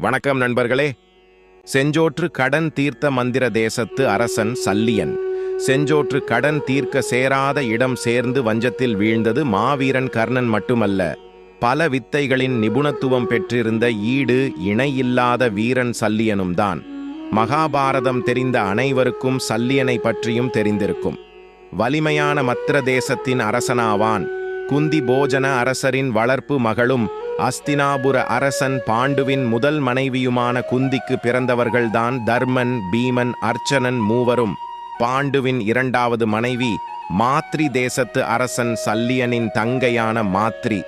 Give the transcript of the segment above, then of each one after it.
வணக்கம் நண்பர்களே. செஞ்சோற்று கடன் தீர்த்த மந்திர தேசத்து அரசன் சல்லியன். செஞ்சோற்று கடன் தீர்க்க சேராத இடம் சேர்ந்து வஞ்சத்தில் வீழ்ந்தது மாவீரன் கர்ணன் மட்டுமல்ல. பல வித்தைகளின் நிபுணத்துவம் பெற்றிருந்த ஈடு இணையில்லாத வீரன் சல்லியனும் தான். மகாபாரதம் தெரிந்த அனைவருக்கும் சல்லியனை பற்றியும் தெரிந்திருக்கும். வலிமையான மத்திர தேசத்தின் அரசனாவான். குந்தி போஜன அரசரின் வளர்ப்பு மகளும் அஸ்தினாபுர அரசன் பாண்டுவின் முதல் மனைவியுமான குந்திக்கு பிறந்தவர்கள்தான் தர்மன் பீமன் அர்ச்சனன் மூவரும். பாண்டுவின் இரண்டாவது மனைவி மாத்ரி தேசத்து அரசன் சல்லியனின் தங்கையான மாத்ரி.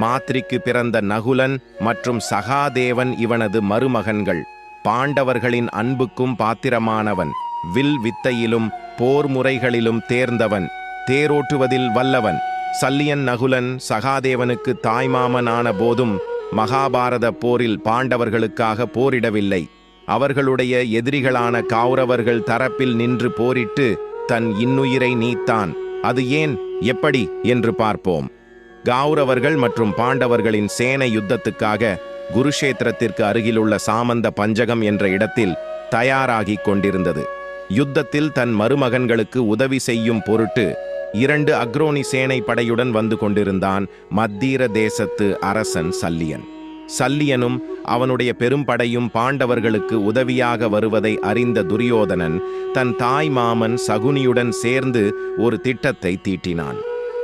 மாத்ரிக்கு பிறந்த நகுலன் மற்றும் சகாதேவன் இவனது மருமகன்கள். பாண்டவர்களின் அன்புக்கும் பாத்திரமானவன். வில் வித்தையிலும் போர் முறைகளிலும் தேர்ந்தவன். தேரோட்டுவதில் வல்லவன். சல்லியன் நகுலன் சகாதேவனுக்கு தாய்மாமனான போதும் மகாபாரத போரில் பாண்டவர்களுக்காக போரிடவில்லை. அவர்களுடைய எதிரிகளான கௌரவர்கள் தரப்பில் நின்று போரிட்டு தன் இன்னுயிரை நீத்தான். அது ஏன்? எப்படி? என்று பார்ப்போம். கௌரவர்கள் மற்றும் பாண்டவர்களின் சேனை யுத்தத்துக்காக குருஷேத்திரத்திற்கு அருகிலுள்ள சாமந்த பஞ்சகம் என்ற இடத்தில் தயாராகிக் கொண்டிருந்தது. யுத்தத்தில் தன் மருமகன்களுக்கு உதவி செய்யும் பொருட்டு இரண்டு அக்ரோனி சேனை படையுடன் வந்து கொண்டிருந்தான் மத்தீர தேசத்து அரசன் சல்லியன். சல்லியனும் அவனுடைய பெரும்படையும் பாண்டவர்களுக்கு உதவியாக வருவதை அறிந்த துரியோதனன் தன் தாய் மாமன் சகுனியுடன் சேர்ந்து ஒரு திட்டத்தை தீட்டினான்.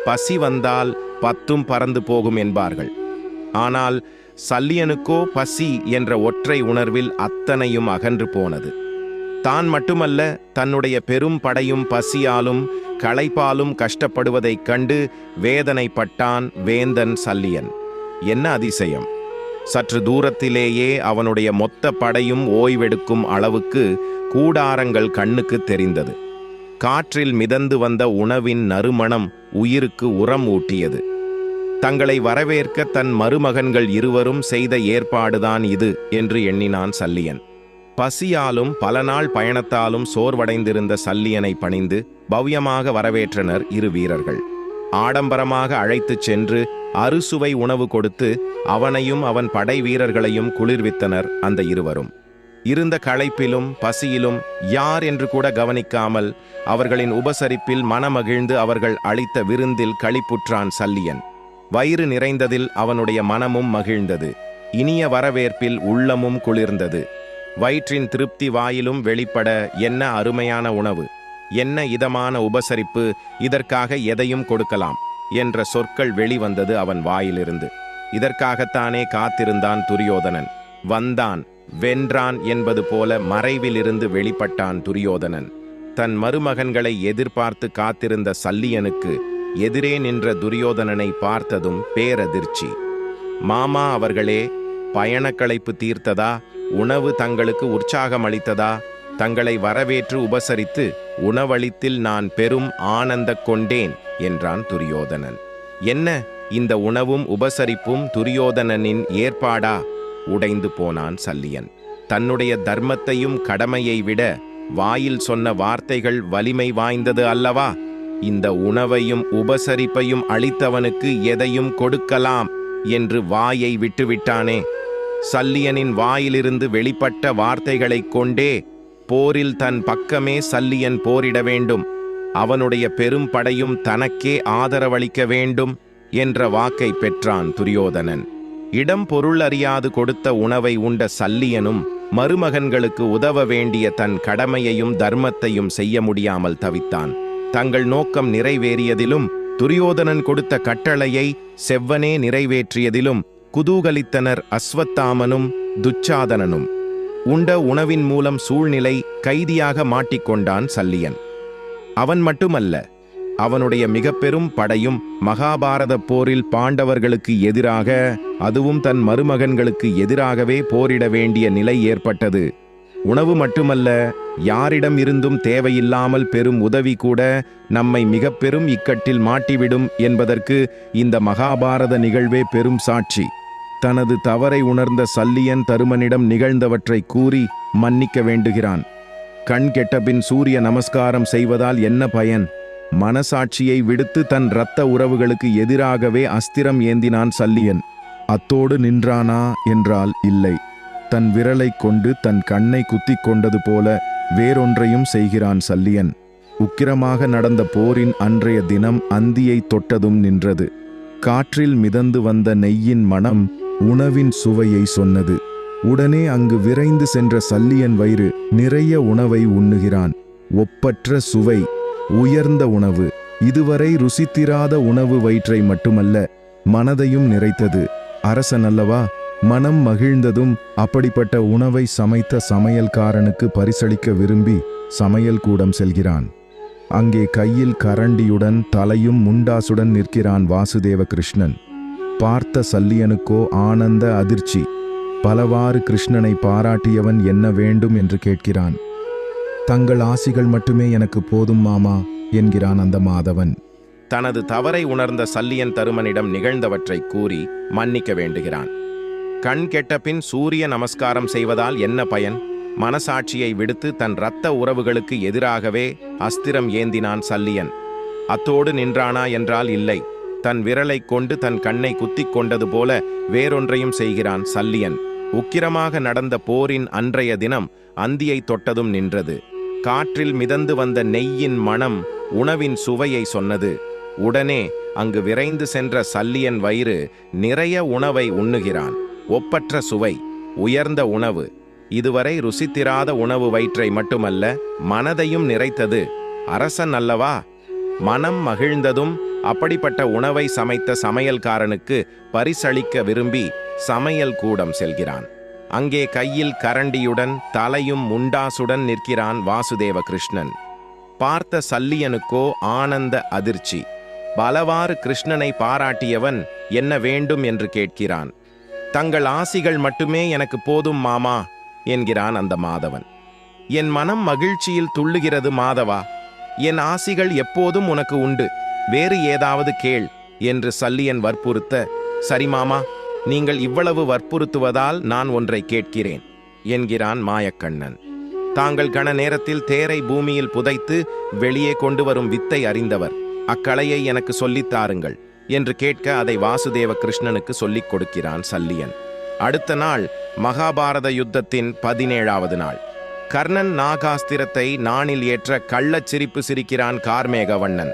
பசி வந்தால் பத்தும் பறந்து போகும் என்பார்கள். ஆனால் சல்லியனுக்கோ பசி என்ற ஒற்றை உணர்வில் அத்தனையும் அகன்று போனது. தான் மட்டுமல்ல தன்னுடைய பெரும் படையும் பசியாலும் களைப்பாலும் கஷ்டப்படுவதைக் கண்டு வேதனைப்பட்டான் வேந்தன் சல்லியன். என்ன அதிசயம்? சற்று தூரத்திலேயே அவனுடைய மொத்த படையும் ஓய்வெடுக்கும் அளவுக்கு கூடாரங்கள் கண்ணுக்கு தெரிந்தது. காற்றில் மிதந்து வந்த உணவின் நறுமணம் உயிருக்கு உரம் ஊட்டியது. தங்களை வரவேற்க தன் மருமகன்கள் இருவரும் செய்த ஏற்பாடுதான் இது என்று எண்ணினான் சல்லியன். பசியாலும் பல நாள் பயணத்தாலும் சோர்வடைந்திருந்த சல்லியனை பணிந்து பவ்யமாக வரவேற்றனர் இரு வீரர்கள். ஆடம்பரமாக அழைத்துச் சென்று அறுசுவை உணவு கொடுத்து அவனையும் அவன் படை வீரர்களையும் குளிர்வித்தனர் அந்த இருவரும். இருந்த களைப்பிலும் பசியிலும் யார் என்று கூட கவனிக்காமல் அவர்களின் உபசரிப்பில் மனமகிழ்ந்து அவர்கள் அளித்த விருந்தில் களிப்புற்றான் சல்லியன். வயிறு நிறைந்ததில் அவனுடைய மனமும் மகிழ்ந்தது. இனிய வரவேற்பில் உள்ளமும் குளிர்ந்தது. வயிற்றின் திருப்தி வாயிலும் வெளிப்பட என்ன அருமையான உணவு? என்ன இதமான உபசரிப்பு? இதற்காக எதையும் கொடுக்கலாம் என்ற சொற்கள் வெளிவந்தது அவன் வாயிலிருந்து. இதற்காகத்தானே காத்திருந்தான் துரியோதனன். வந்தான் வென்றான் என்பது போல மறைவிலிருந்து வெளிப்பட்டான் துரியோதனன். தன் மருமகன்களை எதிர்பார்த்து காத்திருந்த சல்லியனுக்கு எதிரே நின்ற துரியோதனனை பார்த்ததும் பேரதிர்ச்சி. மாமா அவர்களே பயணக்களைப்பு தீர்த்ததா? உணவு தங்களுக்கு உற்சாகம் அளித்ததா தங்களை வரவேற்று உபசரித்து உணவளித்தில் நான் பெரும் ஆனந்த கொண்டேன் என்றான் துரியோதனன். என்ன? இந்த உணவும் உபசரிப்பும் துரியோதனனின் ஏற்பாடா? உடைந்து போனான் சல்லியன். தன்னுடைய தர்மத்தையும் கடமையை விட வாயில் சொன்ன வார்த்தைகள் வலிமை வாய்ந்தது அல்லவா? இந்த உணவையும் உபசரிப்பையும் அளித்தவனுக்கு எதையும் கொடுக்கலாம் என்று வாயை விட்டுவிட்டானே. சல்லியனின் வாயிலிருந்து வெளிப்பட்ட வார்த்தைகளைக் கொண்டே போரில் தன் பக்கமே சல்லியன் போரிட வேண்டும். அவனுடைய பெரும் படையும் தனக்கே ஆதரவளிக்க வேண்டும் என்ற வாக்கை பெற்றான் துரியோதனன். இடம் பொருள் அறியாது கொடுத்த உணவை உண்ட சல்லியனும் மருமகன்களுக்கு உதவ வேண்டிய தன் கடமையையும் தர்மத்தையும் செய்ய முடியாமல் தவித்தான். தங்கள் நோக்கம் நிறைவேறியதிலும் துரியோதனன் கொடுத்த கட்டளையை செவ்வனே நிறைவேற்றியதிலும் குதூகலித்தனர் அஸ்வத்தாமனும் துச்சாதனனும். உண்ட உணவின் மூலம் சூழ்நிலை கைதியாக மாட்டிக்கொண்டான் சல்லியன். அவன் மட்டுமல்ல அவனுடைய மிக பெரும் படையும் மகாபாரத போரில் பாண்டவர்களுக்கு எதிராக அதுவும் தன் மருமகன்களுக்கு எதிராகவே போரிட வேண்டிய நிலை ஏற்பட்டது. உணவு மட்டுமல்ல யாரிடம் இருந்தும் தேவையில்லாமல் பெரும் உதவி கூட நம்மை மிக பெரும் இக்கட்டில் மாட்டிவிடும் என்பதற்கு இந்த மகாபாரத நிகழ்வே பெரும் சாட்சி. தனது தவறை உணர்ந்த சல்லியன் தருமனிடம் நிகழ்ந்தவற்றை கூறி மன்னிக்க வேண்டுகிறான். கண் கெட்டபின் சூரிய நமஸ்காரம் செய்வதால் என்ன பயன்? மனசாட்சியை விடுத்து தன் இரத்த உறவுகளுக்கு எதிராகவே அஸ்திரம் ஏந்தினான் சல்லியன். அத்தோடு நின்றானா என்றால் இல்லை. தன் விரலைக் கொண்டு தன் கண்ணை குத்தி கொண்டது போல வேறொன்றையும் செய்கிறான் சல்லியன். உக்கிரமாக நடந்த போரின் அன்றைய தினம் அந்தியை தொட்டதும் நின்றது. காற்றில் மிதந்து வந்த நெய்யின் மனம் உணவின் சுவையை சொன்னது. உடனே அங்கு விரைந்து சென்ற சல்லியன் வயிறு நிறைய உணவை உண்ணுகிறான். ஒப்பற்ற சுவை உயர்ந்த உணவு. இதுவரை ருசித்திராத உணவு வயிற்றை மட்டுமல்ல மனதையும் நிறைத்தது. அரசன் அல்லவா? மனம் மகிழ்ந்ததும் அப்படிப்பட்ட உணவை சமைத்த சமையல்காரனுக்கு பரிசளிக்க விரும்பி சமையல் கூடம் செல்கிறான். அங்கே கையில் கரண்டியுடன் தலையும் முண்டாசுடன் நிற்கிறான் வாசுதேவ கிருஷ்ணன். பார்த்த சல்லியனுக்கோ ஆனந்த அதிர்ச்சி. பலவாறு கிருஷ்ணனை பாராட்டியவன் என்ன வேண்டும் என்று கேட்கிறான். தங்கள் ஆசிகள் மட்டுமே எனக்கு போதும் மாமா என்கிறான் அந்த மாதவன். தனது தவறை உணர்ந்த சல்லியன் தருமனிடம் நிகழ்ந்தவற்றை கூறி மன்னிக்க வேண்டுகிறான். கண் கெட்ட பின் சூரிய நமஸ்காரம் செய்வதால் என்ன பயன்? மனசாட்சியை விடுத்து தன் இரத்த உறவுகளுக்கு எதிராகவே அஸ்திரம் ஏந்தினான் சல்லியன். அத்தோடு நின்றானா என்றால் இல்லை. தன் விரலைக் கொண்டு தன் கண்ணை குத்திக் கொண்டது போல வேறொன்றையும் செய்கிறான் சல்லியன். உக்கிரமாக நடந்த போரின் அன்றைய தினம் அந்தியை தொட்டதும் நின்றது. காற்றில் மிதந்து வந்த நெய்யின் மணம் உணவின் சுவையை சொன்னது. உடனே அங்கு விரைந்து சென்ற சல்லியன் வயிறு நிறைய உணவை உண்ணுகிறான். ஒப்பற்ற சுவை உயர்ந்த உணவு. இதுவரை ருசித்திராத உணவு வயிற்றை மட்டுமல்ல மனதையும் நிறைத்தது. அரசன் அல்லவா? மனம் மகிழ்ந்ததும் அப்படிப்பட்ட உணவை சமைத்த சமையல்காரனுக்கு பரிசளிக்க விரும்பி சமையல் கூடம் செல்கிறான். அங்கே கையில் கரண்டியுடன் தலையும் முண்டாசுடன் நிற்கிறான் வாசுதேவ கிருஷ்ணன் பார்த்த சல்லியனுக்கோ ஆனந்த அதிர்ச்சி. பலவாறு கிருஷ்ணனை பாராட்டியவன் என்ன வேண்டும் என்று கேட்கிறான். தங்கள் ஆசிகள் மட்டுமே எனக்கு போதும் மாமா என்கிறான் அந்த மாதவன். என் மனம் மகிழ்ச்சியில் துள்ளுகிறது மாதவா. என் ஆசிகள் எப்போதும் உனக்கு உண்டு. வேறு ஏதாவது கேள் என்று சல்லியன் வற்புறுத்த சரி மாமா நீங்கள் இவ்வளவு வற்புறுத்துவதால் நான் ஒன்றை கேட்கிறேன் என்கிறான் மாயக்கண்ணன். தாங்கள் கண நேரத்தில் தேரை பூமியில் புதைத்து வெளியே கொண்டு வரும் வித்தை அறிந்தவர் அக்கலையை எனக்கு சொல்லித் தாருங்கள் என்று கேட்க அதை வாசுதேவ கிருஷ்ணனுக்கு சொல்லிக் கொடுக்கிறான் சல்லியன். அடுத்த நாள் மகாபாரத யுத்தத்தின் பதினேழாவது நாள். கர்ணன் நாகாஸ்திரத்தை நாணில் ஏற்ற கள்ளச் சிரிப்பு சிரிக்கிறான் கார்மேகவண்ணன்.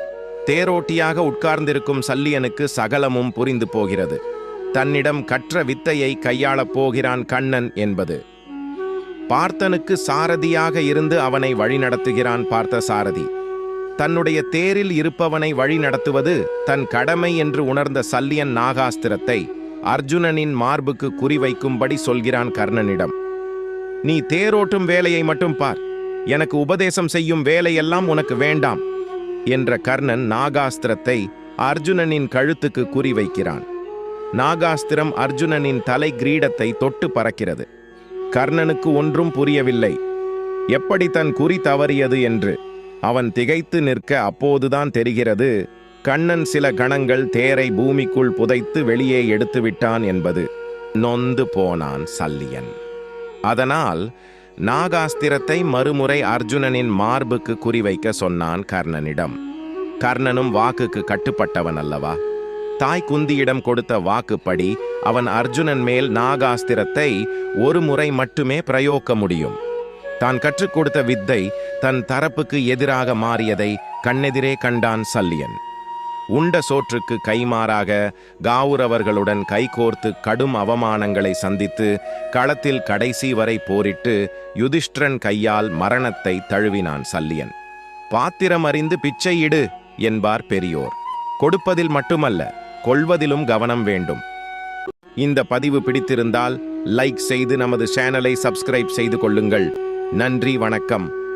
தேரோட்டியாக உட்கார்ந்திருக்கும் சல்லியனுக்கு சகலமும் புரிந்து போகிறது. தன்னிடம் கற்ற வித்தையை கையாளப் போகிறான் கண்ணன் என்பது. பார்த்தனுக்கு சாரதியாக இருந்து அவனை வழிநடத்துகிறான் பார்த்த சாரதி தன்னுடைய தேரில் இருப்பவனை வழிநடத்துவது தன் கடமை என்று உணர்ந்த சல்லியன் நாகாஸ்திரத்தை அர்ஜுனனின் மார்புக்கு குறிவைக்கும்படி சொல்கிறான் கர்ணனிடம். நீ தேரோட்டும் வேலையை மட்டும் பார். எனக்கு உபதேசம் செய்யும் வேலையெல்லாம் உனக்கு வேண்டாம். என்ற கர்ணன் நாகாஸ்திரத்தை அர்ஜுனனின் கழுத்துக்கு குறிவைக்கிறான். நாகாஸ்திரம் அர்ஜுனனின் தலை கிரீடத்தை தொட்டு பறக்கிறது. கர்ணனுக்கு ஒன்றும் புரியவில்லை. எப்படி தன் குறி தவறியது என்று அவன் திகைத்து நிற்க அப்போதுதான் தெரிகிறது கண்ணன் சில கணங்கள் தேரை பூமிக்குள் புதைத்து வெளியே எடுத்து விட்டான் என்பது. நொந்து போனான் சல்லியன். அதனால் நாகாஸ்திரத்தை மறுமுறை அர்ஜுனனின் மார்புக்கு குறிவைக்க சொன்னான் கர்ணனிடம். கர்ணனும் வாக்குக்கு கட்டுப்பட்டவன் அல்லவா? தாய் குந்தியிடம் கொடுத்த வாக்குப்படி அவன் அர்ஜுனன் மேல் நாகாஸ்திரத்தை ஒரு முறை மட்டுமே பிரயோக்க முடியும். தான் கற்றுக் கொடுத்த வித்தை தன் தரப்புக்கு எதிராக மாறியதை கண்ணெதிரே கண்டான் சல்லியன். உண்ட சோற்றுக்கு கைமாறாக காவுரவர்களுடன் கைகோர்த்து கடும் அவமானங்களை சந்தித்து களத்தில் கடைசி வரை போரிட்டு யுதிஷ்டிரன் கையால் மரணத்தை தழுவினான் சல்லியன். பாத்திரம் அறிந்து பிச்சையிடு என்பார் பெரியோர். கொடுப்பதில் மட்டுமல்ல கொள்வதிலும் கவனம் வேண்டும். இந்த பதிவு பிடித்திருந்தால் லைக் செய்து நமது சேனலை சப்ஸ்கிரைப் செய்து கொள்ளுங்கள். நன்றி வணக்கம்.